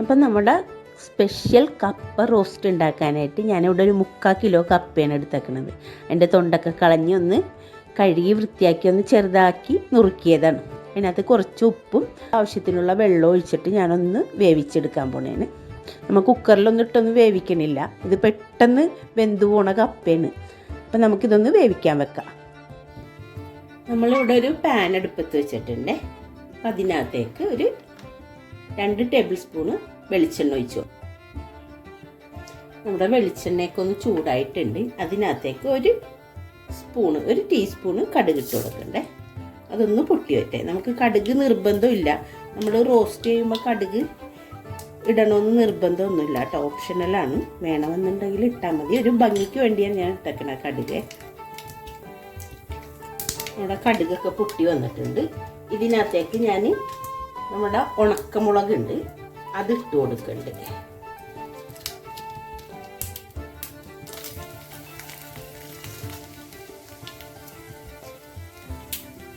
അപ്പം നമ്മുടെ സ്പെഷ്യൽ കപ്പ റോസ്റ്റ് ഉണ്ടാക്കാനായിട്ട് ഞാനിവിടെ ഒരു മുക്കാൽ കിലോ കപ്പയാണ് എടുത്തേക്കണത്. അതിന്റെ തൊണ്ടൊക്കെ കളഞ്ഞ് ഒന്ന് കഴുകി വൃത്തിയാക്കി ഒന്ന് ചെറുതാക്കി നുറുക്കിയതാണ്. അതിനകത്ത് കുറച്ച് ഉപ്പും ആവശ്യത്തിനുള്ള വെള്ളം ഒഴിച്ചിട്ട് ഞാനൊന്ന് വേവിച്ചെടുക്കാൻ പോണേന് നമ്മൾ കുക്കറിലൊന്നും ഇട്ടൊന്നും വേവിക്കണില്ല. ഇത് പെട്ടെന്ന് വെന്തു പോണ കപ്പയാണ് അപ്പം നമുക്കിതൊന്ന് വേവിക്കാൻ വെക്കാം. നമ്മളിവിടെ ഒരു പാൻ അടുപ്പത്ത് വെച്ചിട്ടുണ്ട്. അതിനകത്തേക്ക് ഒരു രണ്ട് ടേബിൾ സ്പൂണ് വെളിച്ചെണ്ണ ഒഴിച്ചു. നമ്മുടെ വെളിച്ചെണ്ണയൊക്കെ ഒന്ന് ചൂടായിട്ടുണ്ട്. അതിനകത്തേക്ക് ഒരു സ്പൂണ് ഒരു ടീസ്പൂണ് കടുക് ഇട്ട് കൊടുക്കണ്ടേ? അതൊന്ന് പൊട്ടി വറ്റേ നമുക്ക് കടുക് നിർബന്ധമില്ല. നമ്മൾ റോസ്റ്റ് ചെയ്യുമ്പോൾ കടുക് ഇടണമെന്ന് നിർബന്ധമൊന്നുമില്ല. കേട്ടോ ഓപ്ഷണലാണ് വേണമെന്നുണ്ടെങ്കിൽ ഇട്ടാൽ മതി. ഒരു ഭംഗിക്ക് വേണ്ടിയാണ് ഞാൻ ഇട്ടേക്കണ കടുക്. നമ്മുടെ കടുകൊക്കെ പൊട്ടി വന്നിട്ടുണ്ട്. ഇതിനകത്തേക്ക് ഞാൻ നമ്മുടെ ഉണക്കമുളകുണ്ട് അത് ഇട്ട് കൊടുക്കുന്നുണ്ട്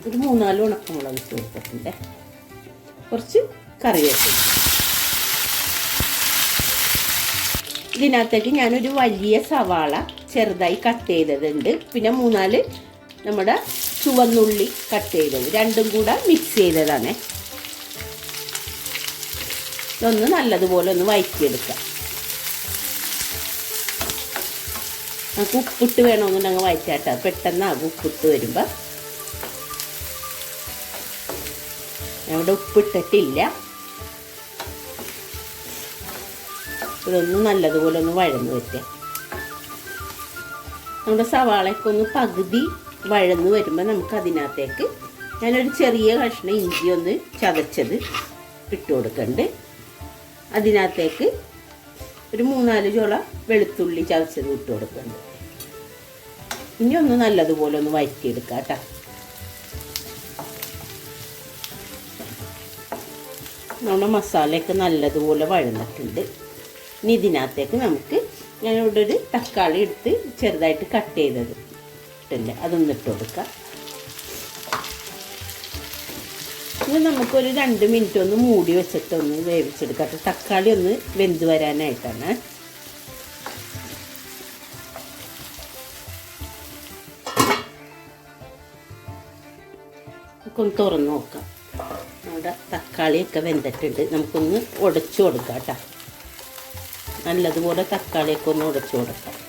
ഒരു മൂന്നാൽ ഉണക്കമുളക് ഇട്ട് കൊടുത്തിട്ടുണ്ട്. കുറച്ച് കറിവേപ്പില. ഇതിനകത്തേക്ക് ഞാനൊരു വലിയ സവാള ചെറുതായി കട്ട് ചെയ്തതുണ്ട്. പിന്നെ മൂന്നാൽ നമ്മുടെ ചുവന്നുള്ളി കട്ട് ചെയ്തത്. രണ്ടും കൂടെ മിക്സ് ചെയ്തതാണ്. ഇതൊന്ന് നല്ലതുപോലെ ഒന്ന് വഴറ്റിയെടുക്കാം നമുക്ക് ഉപ്പിട്ട് വേണമെന്നുണ്ടെങ്കിൽ വഴറ്റാട്ടോ പെട്ടെന്നാകും ഉപ്പിട്ട് വരുമ്പോൾ ഇവിടെ ഉപ്പിട്ടിട്ടില്ല. ഇതൊന്ന് നല്ലതുപോലെ ഒന്ന് വഴന്ന് വയ്ക്കുക നമ്മുടെ സവാളയ്ക്ക് ഒന്ന് പകുതി വഴന്ന് വരുമ്പോൾ നമുക്ക് അതിനകത്തേക്ക് ഞാനൊരു ചെറിയ കഷ്ണം ഇഞ്ചി ഒന്ന് ചതച്ചത് ഇട്ട് കൊടുക്കുന്നുണ്ട് അതിനകത്തേക്ക് ഒരു മൂന്നാൽ ചോള വെളുത്തുള്ളി ചതച്ചത് ഇട്ട് കൊടുക്കുന്നുണ്ട്. ഇനി ഒന്ന് നല്ലതുപോലെ ഒന്ന് വഴറ്റിയെടുക്കാം കേട്ടോ. നമ്മുടെ മസാലയൊക്കെ നല്ലതുപോലെ വഴന്നിട്ടുണ്ട്. ഇനി ഇതിനകത്തേക്ക് നമുക്ക് ഞാനിവിടെ ഒരു തക്കാളി എടുത്ത് ചെറുതായിട്ട് കട്ട് ചെയ്തത് ഇട്ടുണ്ട് അതൊന്നിട്ട് കൊടുക്കാം. ഇനി നമുക്കൊരു രണ്ട് മിനിറ്റ് ഒന്ന് മൂടി വെച്ചിട്ട് ഒന്ന് വേവിച്ചെടുക്കാം. തക്കാളി ഒന്ന് വെന്ത് വരാനായിട്ടാണ്. നമുക്കൊന്ന് തുറന്ന് നോക്കാം. നമ്മുടെ തക്കാളിയൊക്കെ വെന്തിട്ടുണ്ട്. നമുക്കൊന്ന് ഉടച്ചു കൊടുക്കാം കേട്ടോ. നല്ലതുപോലെ തക്കാളിയൊക്കെ ഒന്ന് ഉടച്ചു കൊടുക്കാം.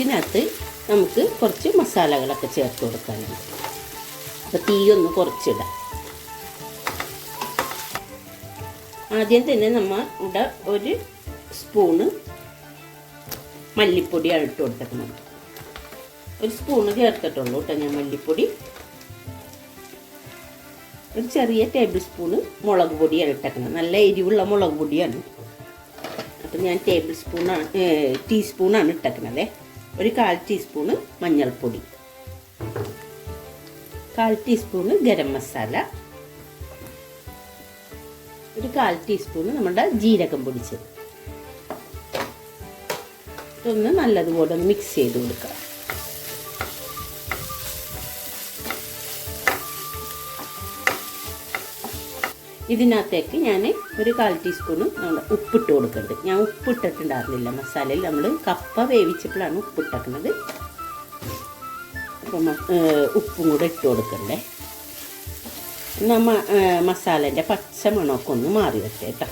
ഇതിനകത്ത് നമുക്ക് കുറച്ച് മസാലകളൊക്കെ ചേർത്ത് കൊടുക്കാനുണ്ട്. അപ്പോൾ തീ ഒന്ന് കുറച്ചിടാം. ആദ്യം തന്നെ നമ്മൾ ഇവിടെ ഒരു സ്പൂണ് മല്ലിപ്പൊടി ഇട്ട് കൊടുത്തേക്കുന്നത് ഒരു സ്പൂണ് ചേർത്തിട്ടുള്ളൂ കേട്ടോ ഞാൻ മല്ലിപ്പൊടി. ഒരു ചെറിയ ടേബിൾ സ്പൂണ് മുളക് പൊടിയാണ് ഇട്ടേക്കുന്നത്. നല്ല എരിവുള്ള മുളക് പൊടിയാണ്. അപ്പം ഞാൻ ടേബിൾ സ്പൂണാണ് ടീസ്പൂണാണ് ഇട്ടേക്കുന്നത്. ഒരു കാൽ ടീസ്പൂണ് മഞ്ഞൾപ്പൊടി. കാൽ ടീസ്പൂണ് ഗരം മസാല. ഒരു കാൽ ടീസ്പൂണ് നമ്മുടെ ജീരകം പൊടിച്ചത്. ഇതൊന്ന് നല്ലതുപോലെ ഒന്ന് മിക്സ് ചെയ്ത് കൊടുക്കുക ഇതിനകത്തേക്ക് ഞാൻ ഒരു കാൽ ടീസ്പൂണ് നമ്മുടെ ഉപ്പിട്ട് കൊടുക്കുന്നുണ്ട് ഞാൻ ഉപ്പിട്ടിട്ടുണ്ടായിരുന്നില്ല. മസാലയിൽ നമ്മൾ കപ്പ വേവിച്ചപ്പോഴാണ് ഉപ്പിട്ടേക്കുന്നത്. അപ്പം ഉപ്പും കൂടെ ഇട്ട് കൊടുക്കണ്ടേ? നമ്മ മസാലേന്റെ പച്ച മണമൊക്കെ ഒന്ന് മാറി വരട്ടെ കേട്ടോ.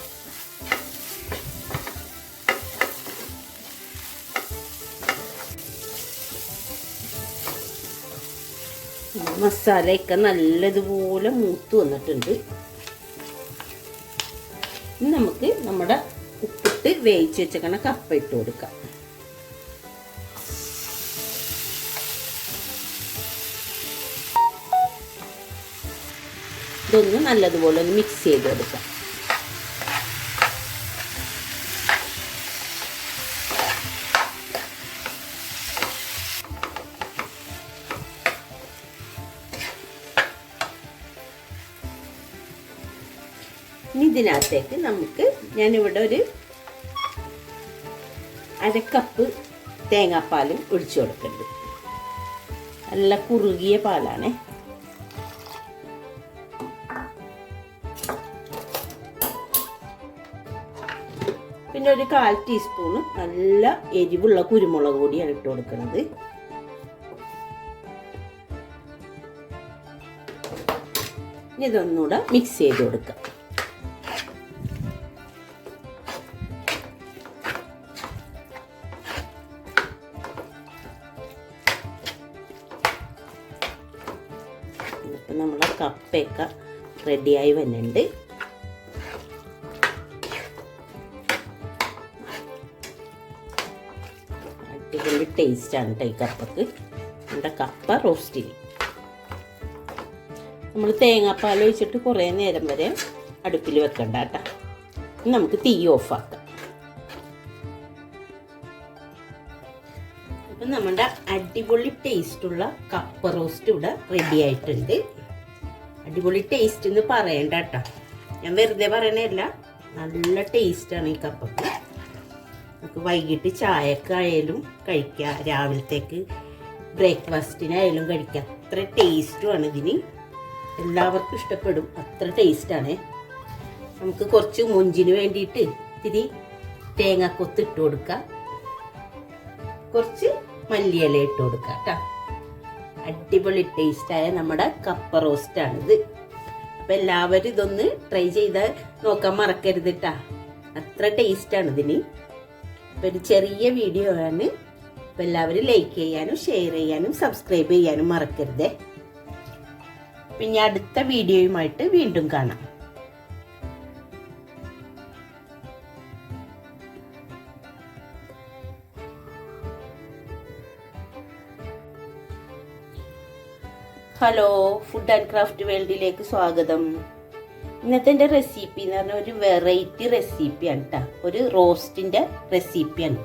മസാലയൊക്കെ നല്ലതുപോലെ മൂത്ത് വന്നിട്ടുണ്ട്. ഇനി നമുക്ക് നമ്മുടെ ഉപ്പിട്ട് വേവിച്ച് വെച്ചേക്കണ കപ്പ ഇട്ട് കൊടുക്കാം. ഇതൊന്ന് നല്ലതുപോലെ ഒന്ന് മിക്സ് ചെയ്ത് കൊടുക്കാം. ഇതിനകത്തേക്ക് നമുക്ക് ഞാനിവിടെ ഒരു അരക്കപ്പ് തേങ്ങാപ്പാലും ഒഴിച്ചു കൊടുക്കുന്നുണ്ട് നല്ല കുറുകിയ പാലാണേ. പിന്നെ ഒരു കാൽ ടീസ്പൂണ് നല്ല എരിവുള്ള കുരുമുളക് പൊടിയാണ് ഇട്ട് കൊടുക്കുന്നത് ഇനി ഇതൊന്നുകൂടെ മിക്സ് ചെയ്ത് കൊടുക്കാം. കപ്പയൊക്കെ റെഡിയായി വരുന്നുണ്ട് അടിപൊളി ടേസ്റ്റാണ് കേട്ടോ ഈ കപ്പക്ക്. നമ്മുടെ കപ്പ റോസ്റ്റിൽ നമ്മൾ തേങ്ങാപ്പാൽ ഒഴിച്ചിട്ട് കുറേ നേരം വരെ അടുപ്പിൽ വെക്കണ്ട കേട്ടോ നമുക്ക് തീ ഓഫാക്കാം അപ്പം നമ്മുടെ അടിപൊളി ടേസ്റ്റുള്ള കപ്പ റോസ്റ്റ് ഇവിടെ റെഡി ആയിട്ടുണ്ട്. അടിപൊളി ടേസ്റ്റ് എന്ന് പറയണ്ട കേട്ടോ ഞാൻ വെറുതെ പറയണല്ല നല്ല ടേസ്റ്റാണ് ഈ കപ്പക്ക്. നമുക്ക് വൈകിട്ട് ചായക്കായാലും കഴിക്കാം. രാവിലത്തേക്ക് ബ്രേക്ക്ഫാസ്റ്റിനായാലും കഴിക്കാം. അത്ര ടേസ്റ്റുമാണ് ഇതിന്. എല്ലാവർക്കും ഇഷ്ടപ്പെടും. അത്ര ടേസ്റ്റാണ് നമുക്ക് കുറച്ച് മുഞ്ചിന് വേണ്ടിയിട്ട് ഇത്തിരി തേങ്ങാക്കൊത്ത് ഇട്ട് കൊടുക്കാം. കുറച്ച് മല്ലിയില ഇട്ട് കൊടുക്കാം കേട്ടോ അടിപൊളി ടേസ്റ്റായ നമ്മുടെ കപ്പ റോസ്റ്റ് റോസ്റ്റാണിത്. അപ്പം എല്ലാവരും ഇതൊന്ന് ട്രൈ ചെയ്ത് നോക്കാൻ മറക്കരുത് കേട്ടാ അത്ര ടേസ്റ്റാണ് ഇതിന് അപ്പം ഒരു ചെറിയ വീഡിയോ ആണ്. അപ്പം എല്ലാവരും ലൈക്ക് ചെയ്യാനും ഷെയർ ചെയ്യാനും സബ്സ്ക്രൈബ് ചെയ്യാനും മറക്കരുതേ. പിന്നെ അടുത്ത വീഡിയോയുമായിട്ട് വീണ്ടും കാണാം. ഹലോ ഫുഡ് ആൻഡ് ക്രാഫ്റ്റ് വേൾഡിലേക്ക് സ്വാഗതം. ഇന്നത്തെ എന്റെ റെസിപ്പി എന്ന് പറഞ്ഞാൽ ഒരു വെറൈറ്റി റെസിപ്പിയാണ് കേട്ടോ ഒരു റോസ്റ്റിന്റെ റെസിപ്പിയാണ്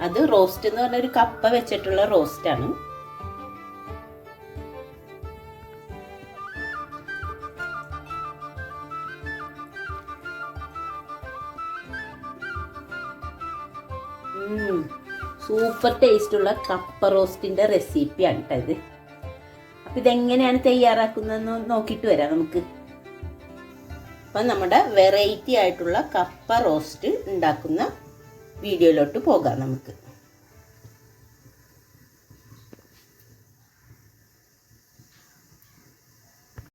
അത് റോസ്റ്റ് എന്ന് പറഞ്ഞ ഒരു കപ്പ വെച്ചിട്ടുള്ള റോസ്റ്റാണ് സൂപ്പർ ടേസ്റ്റുള്ള കപ്പ റോസ്റ്റിന്റെ റെസിപ്പിയാണ് കേട്ടോ ഇത്. അപ്പം ഇതെങ്ങനെയാണ് തയ്യാറാക്കുന്നതെന്ന് നോക്കിയിട്ട് വരാം നമുക്ക്. അപ്പം നമ്മുടെ വെറൈറ്റി ആയിട്ടുള്ള കപ്പ റോസ്റ്റ് ഉണ്ടാക്കുന്ന വീഡിയോയിലോട്ട് പോകാം നമുക്ക്.